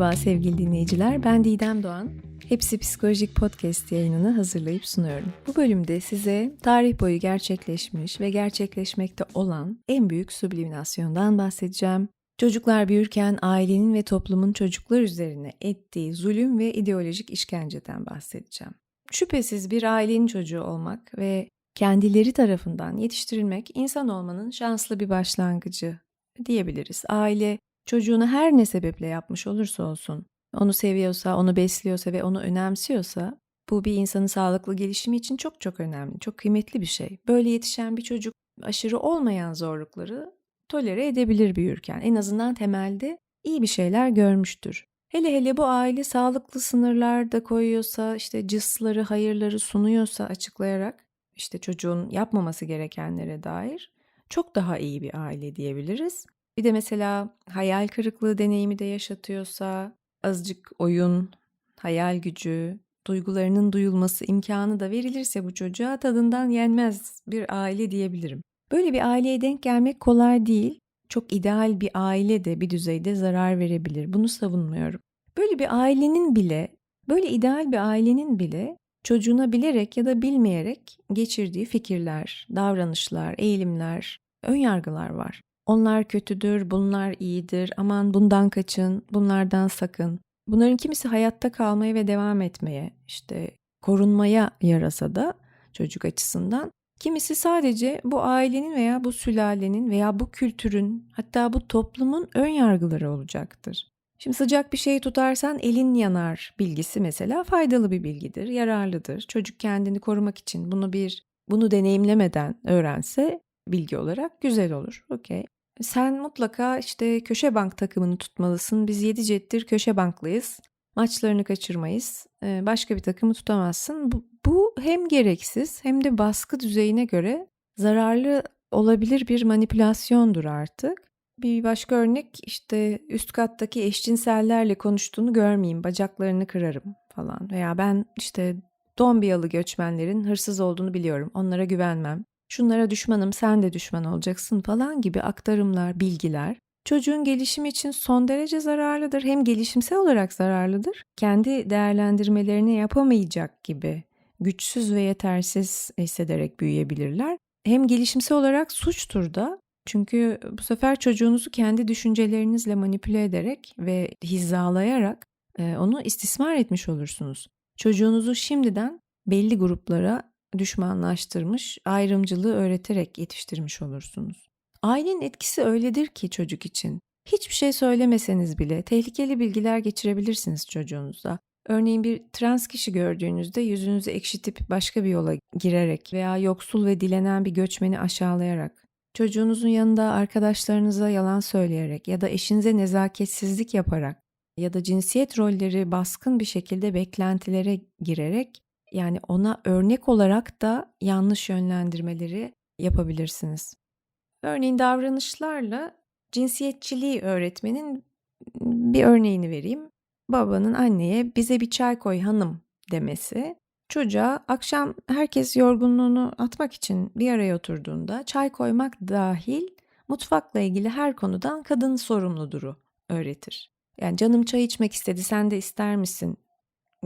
Merhaba sevgili dinleyiciler, ben Didem Doğan. Hepsi Psikolojik Podcast yayınını hazırlayıp sunuyorum. Bu bölümde size tarih boyu gerçekleşmiş ve gerçekleşmekte olan en büyük subliminasyondan bahsedeceğim. Çocuklar büyürken ailenin ve toplumun çocuklar üzerine ettiği zulüm ve ideolojik işkenceden bahsedeceğim. Şüphesiz bir ailenin çocuğu olmak ve kendileri tarafından yetiştirilmek insan olmanın şanslı bir başlangıcı diyebiliriz. Aile çocuğunu her ne sebeple yapmış olursa olsun, onu seviyorsa, onu besliyorsa ve onu önemsiyorsa bu bir insanın sağlıklı gelişimi için çok çok önemli, çok kıymetli bir şey. Böyle yetişen bir çocuk aşırı olmayan zorlukları tolere edebilir büyürken. En azından temelde iyi bir şeyler görmüştür. Hele hele bu aile sağlıklı sınırlar da koyuyorsa, işte cısları, hayırları sunuyorsa açıklayarak işte çocuğun yapmaması gerekenlere dair çok daha iyi bir aile diyebiliriz. Bir de mesela hayal kırıklığı deneyimi de yaşatıyorsa azıcık oyun, hayal gücü, duygularının duyulması imkanı da verilirse bu çocuğa tadından yenmez bir aile diyebilirim. Böyle bir aileye denk gelmek kolay değil. Çok ideal bir aile de bir düzeyde zarar verebilir. Bunu savunmuyorum. Böyle bir ailenin bile, böyle ideal bir ailenin bile çocuğuna bilerek ya da bilmeyerek geçirdiği fikirler, davranışlar, eğilimler, ön yargılar var. Onlar kötüdür, bunlar iyidir, aman bundan kaçın, bunlardan sakın. Bunların kimisi hayatta kalmaya ve devam etmeye, işte korunmaya yarasa da çocuk açısından. Kimisi sadece bu ailenin veya bu sülalenin veya bu kültürün hatta bu toplumun ön yargıları olacaktır. Şimdi sıcak bir şey tutarsan elin yanar bilgisi mesela faydalı bir bilgidir, yararlıdır. Çocuk kendini korumak için bunu bir bunu deneyimlemeden öğrense bilgi olarak güzel olur. Okey. Sen mutlaka işte köşe bank takımını tutmalısın. Biz 7 cettir köşe banklıyız. Maçlarını kaçırmayız. Başka bir takımı tutamazsın. Bu, bu hem gereksiz hem de baskı düzeyine göre zararlı olabilir bir manipülasyondur artık. Bir başka örnek işte üst kattaki eşcinsellerle konuştuğunu görmeyeyim, bacaklarını kırarım falan. Veya ben işte Dombiyalı göçmenlerin hırsız olduğunu biliyorum, onlara güvenmem şunlara düşmanım sen de düşman olacaksın falan gibi aktarımlar, bilgiler çocuğun gelişimi için son derece zararlıdır. Hem gelişimsel olarak zararlıdır. Kendi değerlendirmelerini yapamayacak gibi güçsüz ve yetersiz hissederek büyüyebilirler. Hem gelişimsel olarak suçtur da çünkü bu sefer çocuğunuzu kendi düşüncelerinizle manipüle ederek ve hizalayarak onu istismar etmiş olursunuz. Çocuğunuzu şimdiden belli gruplara düşmanlaştırmış, ayrımcılığı öğreterek yetiştirmiş olursunuz. Ailenin etkisi öyledir ki çocuk için. Hiçbir şey söylemeseniz bile tehlikeli bilgiler geçirebilirsiniz çocuğunuza. Örneğin bir trans kişi gördüğünüzde yüzünüzü ekşitip başka bir yola girerek veya yoksul ve dilenen bir göçmeni aşağılayarak, çocuğunuzun yanında arkadaşlarınıza yalan söyleyerek ya da eşinize nezaketsizlik yaparak ya da cinsiyet rolleri baskın bir şekilde beklentilere girerek yani ona örnek olarak da yanlış yönlendirmeleri yapabilirsiniz. Örneğin davranışlarla cinsiyetçiliği öğretmenin bir örneğini vereyim. Babanın anneye bize bir çay koy hanım demesi çocuğa akşam herkes yorgunluğunu atmak için bir araya oturduğunda çay koymak dahil mutfakla ilgili her konudan kadın sorumluduru öğretir. Yani canım çay içmek istedi sen de ister misin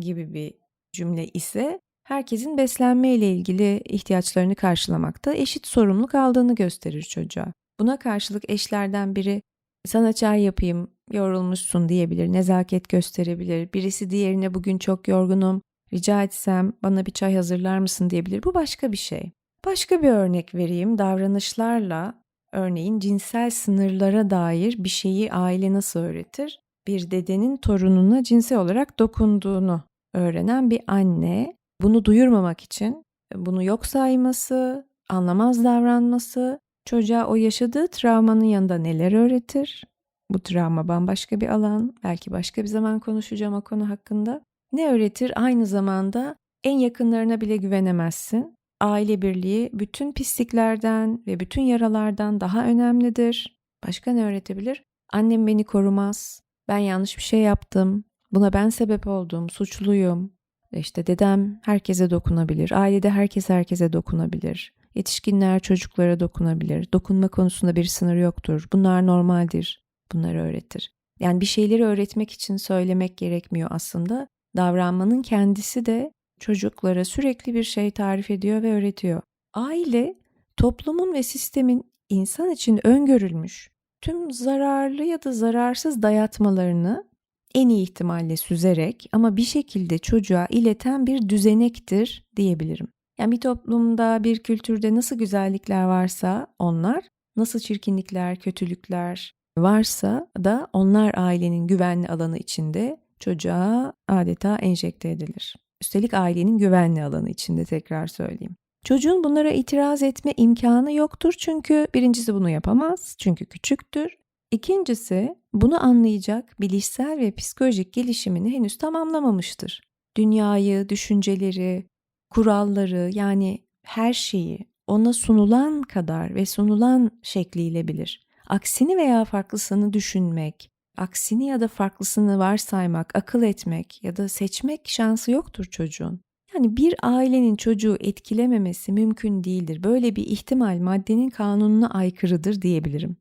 gibi bir cümle ise herkesin beslenme ile ilgili ihtiyaçlarını karşılamakta eşit sorumluluk aldığını gösterir çocuğa. Buna karşılık eşlerden biri sana çay yapayım, yorulmuşsun diyebilir, nezaket gösterebilir. Birisi diğerine bugün çok yorgunum, rica etsem bana bir çay hazırlar mısın diyebilir. Bu başka bir şey. Başka bir örnek vereyim. Davranışlarla örneğin cinsel sınırlara dair bir şeyi aile nasıl öğretir? Bir dedenin torununa cinsel olarak dokunduğunu öğrenen bir anne bunu duyurmamak için bunu yok sayması, anlamaz davranması çocuğa o yaşadığı travmanın yanında neler öğretir? Bu travma bambaşka bir alan. Belki başka bir zaman konuşacağım o konu hakkında. Ne öğretir? Aynı zamanda en yakınlarına bile güvenemezsin. Aile birliği bütün pisliklerden ve bütün yaralardan daha önemlidir. Başka ne öğretebilir? Annem beni korumaz. Ben yanlış bir şey yaptım. Buna ben sebep oldum, suçluyum. İşte dedem herkese dokunabilir, ailede herkes herkese dokunabilir. Yetişkinler çocuklara dokunabilir. Dokunma konusunda bir sınır yoktur. Bunlar normaldir. Bunları öğretir. Yani bir şeyleri öğretmek için söylemek gerekmiyor aslında. Davranmanın kendisi de çocuklara sürekli bir şey tarif ediyor ve öğretiyor. Aile toplumun ve sistemin insan için öngörülmüş tüm zararlı ya da zararsız dayatmalarını en iyi ihtimalle süzerek ama bir şekilde çocuğa ileten bir düzenektir diyebilirim. Yani bir toplumda, bir kültürde nasıl güzellikler varsa onlar, nasıl çirkinlikler, kötülükler varsa da onlar ailenin güvenli alanı içinde çocuğa adeta enjekte edilir. Üstelik ailenin güvenli alanı içinde tekrar söyleyeyim. Çocuğun bunlara itiraz etme imkanı yoktur çünkü birincisi bunu yapamaz çünkü küçüktür. İkincisi bunu anlayacak bilişsel ve psikolojik gelişimini henüz tamamlamamıştır. Dünyayı, düşünceleri, kuralları yani her şeyi ona sunulan kadar ve sunulan şekliyle bilir. Aksini veya farklısını düşünmek, aksini ya da farklısını varsaymak, akıl etmek ya da seçmek şansı yoktur çocuğun. Yani bir ailenin çocuğu etkilememesi mümkün değildir. Böyle bir ihtimal maddenin kanununa aykırıdır diyebilirim.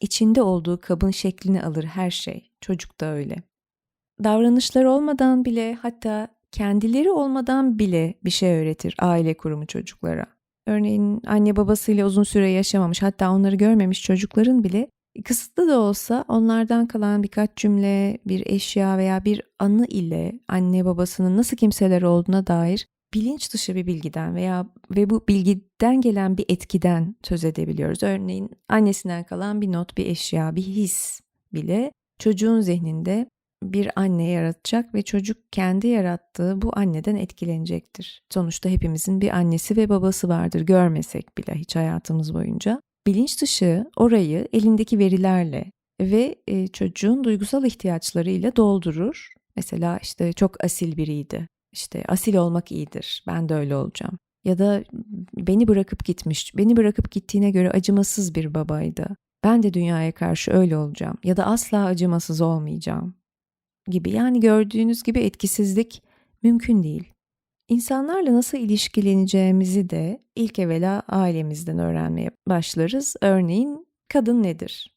İçinde olduğu kabın şeklini alır her şey. Çocuk da öyle. Davranışlar olmadan bile hatta kendileri olmadan bile bir şey öğretir aile kurumu çocuklara. Örneğin anne babasıyla uzun süre yaşamamış hatta onları görmemiş çocukların bile kısıtlı da olsa onlardan kalan birkaç cümle, bir eşya veya bir anı ile anne babasının nasıl kimseler olduğuna dair bilinç dışı bir bilgiden veya ve bu bilgiden gelen bir etkiden söz edebiliyoruz. Örneğin annesinden kalan bir not, bir eşya, bir his bile çocuğun zihninde bir anne yaratacak ve çocuk kendi yarattığı bu anneden etkilenecektir. Sonuçta hepimizin bir annesi ve babası vardır görmesek bile hiç hayatımız boyunca. Bilinç dışı orayı elindeki verilerle ve e, çocuğun duygusal ihtiyaçlarıyla doldurur. Mesela işte çok asil biriydi. İşte asil olmak iyidir. Ben de öyle olacağım. Ya da beni bırakıp gitmiş. Beni bırakıp gittiğine göre acımasız bir babaydı. Ben de dünyaya karşı öyle olacağım ya da asla acımasız olmayacağım gibi. Yani gördüğünüz gibi etkisizlik mümkün değil. İnsanlarla nasıl ilişkileneceğimizi de ilk evvela ailemizden öğrenmeye başlarız. Örneğin kadın nedir?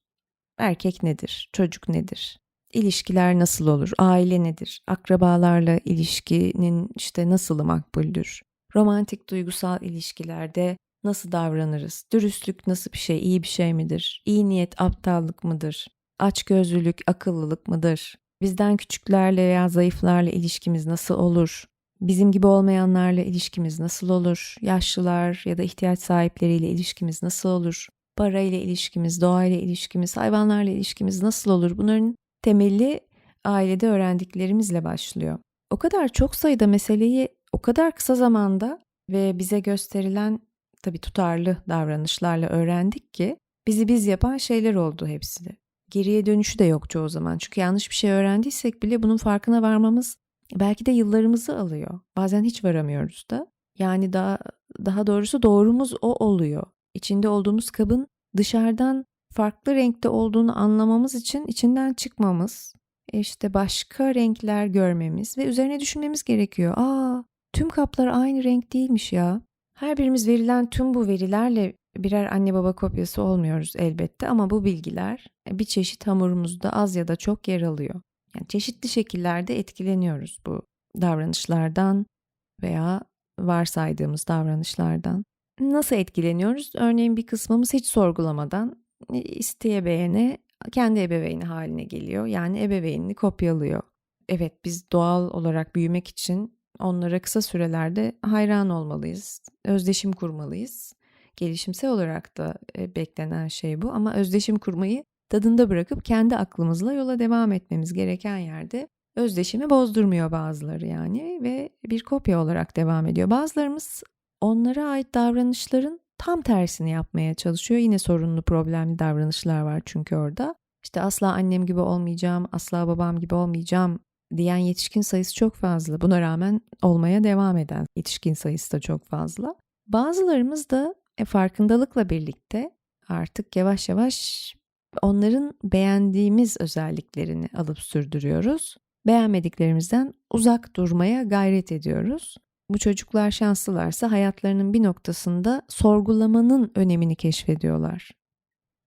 Erkek nedir? Çocuk nedir? İlişkiler nasıl olur? Aile nedir? Akrabalarla ilişkinin işte nasıl makbuldür? Romantik duygusal ilişkilerde nasıl davranırız? Dürüstlük nasıl bir şey? İyi bir şey midir? İyi niyet aptallık mıdır? Açgözlülük akıllılık mıdır? Bizden küçüklerle veya zayıflarla ilişkimiz nasıl olur? Bizim gibi olmayanlarla ilişkimiz nasıl olur? Yaşlılar ya da ihtiyaç sahipleriyle ilişkimiz nasıl olur? Para ile ilişkimiz, doğa ile ilişkimiz, hayvanlarla ilişkimiz nasıl olur? Bunların temeli ailede öğrendiklerimizle başlıyor. O kadar çok sayıda meseleyi o kadar kısa zamanda ve bize gösterilen tabii tutarlı davranışlarla öğrendik ki bizi biz yapan şeyler oldu hepsi de. Geriye dönüşü de yok çoğu zaman. Çünkü yanlış bir şey öğrendiysek bile bunun farkına varmamız belki de yıllarımızı alıyor. Bazen hiç varamıyoruz da. Yani daha daha doğrusu doğrumuz o oluyor. İçinde olduğumuz kabın dışarıdan farklı renkte olduğunu anlamamız için içinden çıkmamız, işte başka renkler görmemiz ve üzerine düşünmemiz gerekiyor. Aa, tüm kaplar aynı renk değilmiş ya. Her birimiz verilen tüm bu verilerle birer anne baba kopyası olmuyoruz elbette ama bu bilgiler bir çeşit hamurumuzda az ya da çok yer alıyor. Yani çeşitli şekillerde etkileniyoruz bu davranışlardan veya varsaydığımız davranışlardan. Nasıl etkileniyoruz? Örneğin bir kısmımız hiç sorgulamadan e, isteye beğene kendi ebeveyni haline geliyor. Yani ebeveynini kopyalıyor. Evet biz doğal olarak büyümek için onlara kısa sürelerde hayran olmalıyız. Özdeşim kurmalıyız. Gelişimsel olarak da e, beklenen şey bu ama özdeşim kurmayı tadında bırakıp kendi aklımızla yola devam etmemiz gereken yerde özdeşimi bozdurmuyor bazıları yani ve bir kopya olarak devam ediyor. Bazılarımız onlara ait davranışların tam tersini yapmaya çalışıyor. Yine sorunlu problemli davranışlar var çünkü orada. İşte asla annem gibi olmayacağım, asla babam gibi olmayacağım diyen yetişkin sayısı çok fazla. Buna rağmen olmaya devam eden yetişkin sayısı da çok fazla. Bazılarımız da e, farkındalıkla birlikte artık yavaş yavaş onların beğendiğimiz özelliklerini alıp sürdürüyoruz. Beğenmediklerimizden uzak durmaya gayret ediyoruz. Bu çocuklar şanslılarsa hayatlarının bir noktasında sorgulamanın önemini keşfediyorlar.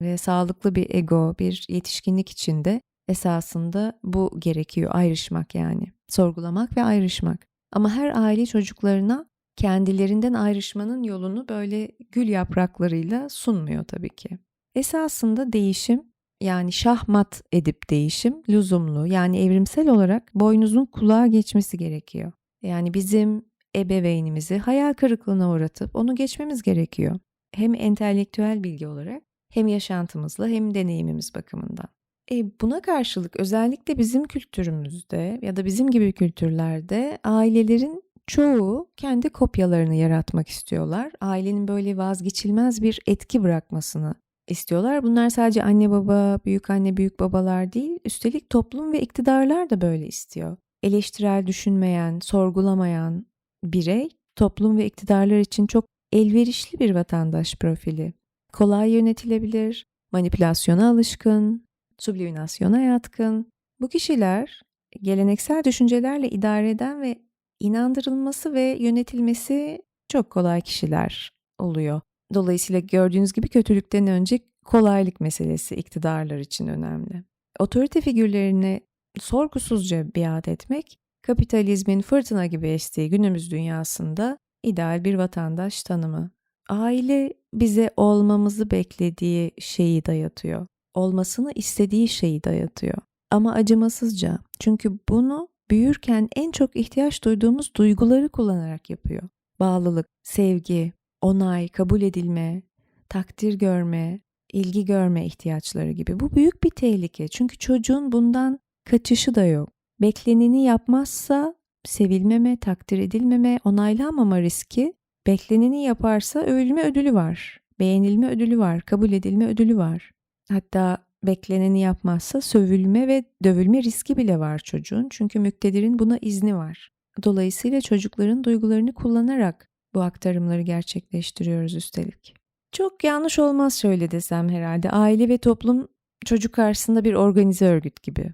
Ve sağlıklı bir ego, bir yetişkinlik içinde Esasında bu gerekiyor ayrışmak yani. Sorgulamak ve ayrışmak. Ama her aile çocuklarına kendilerinden ayrışmanın yolunu böyle gül yapraklarıyla sunmuyor tabii ki. Esasında değişim yani şahmat edip değişim lüzumlu yani evrimsel olarak boynuzun kulağa geçmesi gerekiyor. Yani bizim ebeveynimizi hayal kırıklığına uğratıp onu geçmemiz gerekiyor. Hem entelektüel bilgi olarak hem yaşantımızla hem deneyimimiz bakımından. E buna karşılık özellikle bizim kültürümüzde ya da bizim gibi kültürlerde ailelerin çoğu kendi kopyalarını yaratmak istiyorlar. Ailenin böyle vazgeçilmez bir etki bırakmasını istiyorlar. Bunlar sadece anne baba, büyük anne, büyük babalar değil, üstelik toplum ve iktidarlar da böyle istiyor. Eleştirel düşünmeyen, sorgulamayan birey toplum ve iktidarlar için çok elverişli bir vatandaş profili. Kolay yönetilebilir, manipülasyona alışkın, subliminasyona yatkın. Bu kişiler geleneksel düşüncelerle idare eden ve inandırılması ve yönetilmesi çok kolay kişiler oluyor. Dolayısıyla gördüğünüz gibi kötülükten önce kolaylık meselesi iktidarlar için önemli. Otorite figürlerini sorgusuzca biat etmek, kapitalizmin fırtına gibi estiği günümüz dünyasında ideal bir vatandaş tanımı. Aile bize olmamızı beklediği şeyi dayatıyor. Olmasını istediği şeyi dayatıyor. Ama acımasızca. Çünkü bunu büyürken en çok ihtiyaç duyduğumuz duyguları kullanarak yapıyor. Bağlılık, sevgi, onay, kabul edilme, takdir görme, ilgi görme ihtiyaçları gibi. Bu büyük bir tehlike. Çünkü çocuğun bundan kaçışı da yok. Bekleneni yapmazsa sevilmeme, takdir edilmeme, onaylanmama riski, bekleneni yaparsa övülme ödülü var. Beğenilme ödülü var, kabul edilme ödülü var. Hatta bekleneni yapmazsa sövülme ve dövülme riski bile var çocuğun. Çünkü müktedirin buna izni var. Dolayısıyla çocukların duygularını kullanarak bu aktarımları gerçekleştiriyoruz üstelik. Çok yanlış olmaz şöyle desem herhalde. Aile ve toplum çocuk karşısında bir organize örgüt gibi.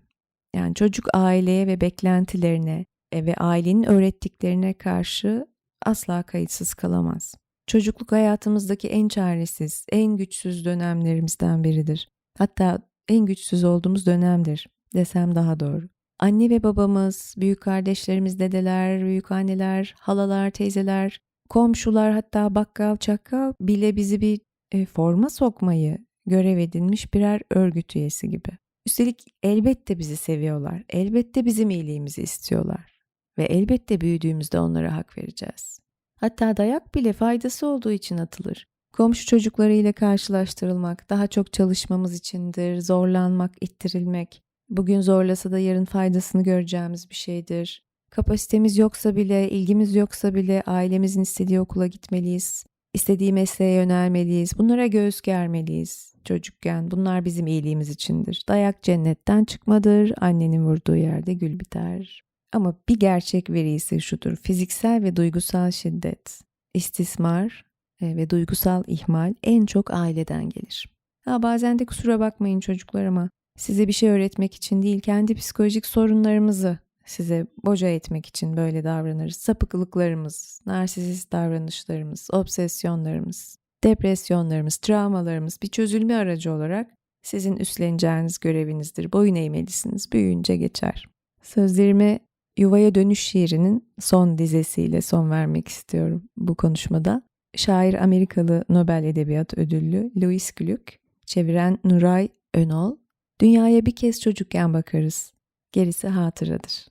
Yani çocuk aileye ve beklentilerine e, ve ailenin öğrettiklerine karşı asla kayıtsız kalamaz. Çocukluk hayatımızdaki en çaresiz, en güçsüz dönemlerimizden biridir. Hatta en güçsüz olduğumuz dönemdir desem daha doğru. Anne ve babamız, büyük kardeşlerimiz, dedeler, büyük anneler, halalar, teyzeler, komşular hatta bakkal çakkal bile bizi bir e, forma sokmayı görev edinmiş birer örgüt üyesi gibi. Üstelik elbette bizi seviyorlar. Elbette bizim iyiliğimizi istiyorlar. Ve elbette büyüdüğümüzde onlara hak vereceğiz. Hatta dayak bile faydası olduğu için atılır. Komşu çocuklarıyla karşılaştırılmak daha çok çalışmamız içindir, zorlanmak, ittirilmek. Bugün zorlasa da yarın faydasını göreceğimiz bir şeydir. Kapasitemiz yoksa bile, ilgimiz yoksa bile ailemizin istediği okula gitmeliyiz. İstediği mesleğe yönelmeliyiz. Bunlara göğüs germeliyiz çocukken. Bunlar bizim iyiliğimiz içindir. Dayak cennetten çıkmadır. Annenin vurduğu yerde gül biter. Ama bir gerçek veri ise şudur. Fiziksel ve duygusal şiddet, istismar e, ve duygusal ihmal en çok aileden gelir. Ha, bazen de kusura bakmayın çocuklar ama size bir şey öğretmek için değil kendi psikolojik sorunlarımızı size boca etmek için böyle davranırız. Sapıklıklarımız, narsist davranışlarımız, obsesyonlarımız, depresyonlarımız, travmalarımız bir çözülme aracı olarak sizin üstleneceğiniz görevinizdir. Boyun eğmelisiniz. Büyüyünce geçer. Sözlerime Yuvaya Dönüş şiirinin son dizesiyle son vermek istiyorum bu konuşmada. Şair Amerikalı Nobel Edebiyat Ödüllü Louis Glück, çeviren Nuray Önol, Dünyaya bir kez çocukken bakarız, gerisi hatıradır.